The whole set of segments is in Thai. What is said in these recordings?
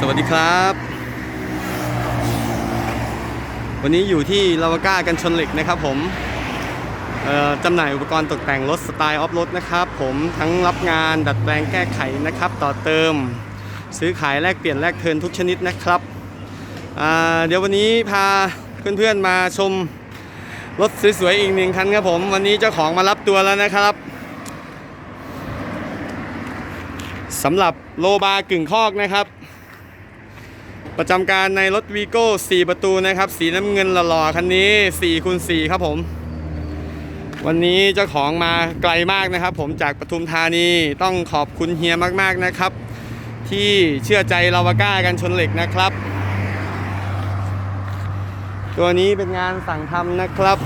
สวัสดีครับ วันนี้อยู่ที่ลาวาก้ากันชนเหล็กนะครับผมเอ่อจำหน่ายอุปกรณ์ตกแต่งรถสไตล์ออฟโรดนะครับผมทั้งรับงานดัดแปลงแก้ไขนะครับ ต่อเติม ซื้อขายแลกเปลี่ยนแลกเทินทุกชนิดนะครับ เดี๋ยววันนี้พาเพื่อนๆมาชมรถสวยๆอีกหนึ่งคันครับผม วันนี้เจ้าของมารับตัวแล้วนะครับสำหรับโลบาร์กึ่งคอกนะครับ ประจำการในรถวีโก้4ประตูนะครับ สีน้ำเงินหล่อๆคันนี้4คูณ4ครับผม วันนี้เจ้าของมาไกลมากนะครับ ผมจากปทุมธานีต้องขอบคุณเฮียมากๆนะครับ ที่เชื่อใจลาวาก้ากันชนเหล็กนะครับ ตัวนี้เป็นงานสั่งทำนะครับ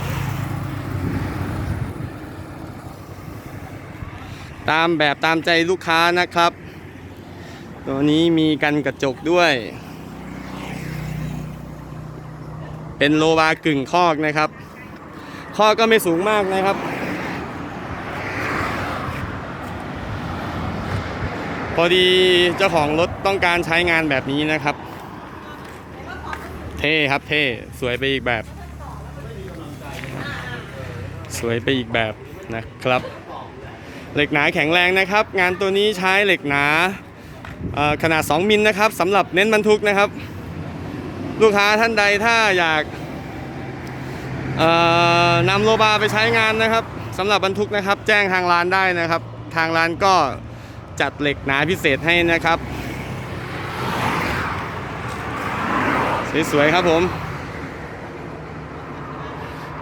ตามแบบตามใจลูกค้านะครับ ตัวนี้มีกันกระจกด้วย เป็นโลบากึ่งคอกนะครับคอกก็ไม่สูงมากนะครับ พอดีเจ้าของรถต้องการใช้งานแบบนี้นะครับ เท่ครับเท่สวยไปอีกแบบ สวยไปอีกแบบนะครับ เหล็กหนาแข็งแรงนะครับ งานตัวนี้ใช้เหล็กหนาขนาด 2 มิลนะครับสำหรับเน้นบรรทุกนะครับ ลูกค้าท่านใดถ้าอยากนำโลบาไปใช้งานนะครับสำหรับบรรทุกนะครับ แจ้งทางร้านได้นะครับ ทางร้านก็จัดเหล็กหนาพิเศษให้นะครับสวยๆครับผม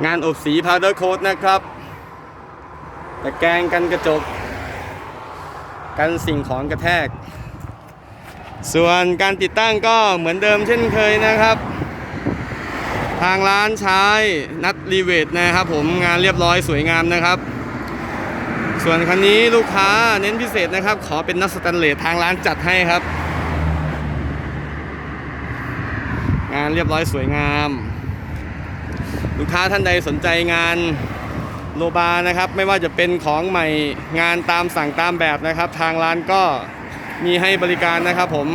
งานอบสีพาวเดอร์โค้ดนะครับตะแกรงกันกระจก กันสิ่งของกระแทก ส่วนการติดตั้งก็เหมือนเดิมเช่นเคยนะครับ ทางร้านใช้นัดรีเวทนะครับผมงานเรียบร้อยสวยงามนะครับ ส่วนคันนี้ลูกค้าเน้นพิเศษนะครับ ขอเป็นนักสแตนเลสทางร้านจัดให้ครับ งานเรียบร้อยสวยงาม ลูกค้าท่านใดสนใจงานโลบานะครับ ไม่ว่าจะเป็นของใหม่งานตามสั่งตามแบบนะครับ ทางร้านก็ มีให้บริการนะครับผม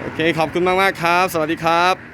โอเคขอบคุณมาก ๆ ครับ สวัสดีครับ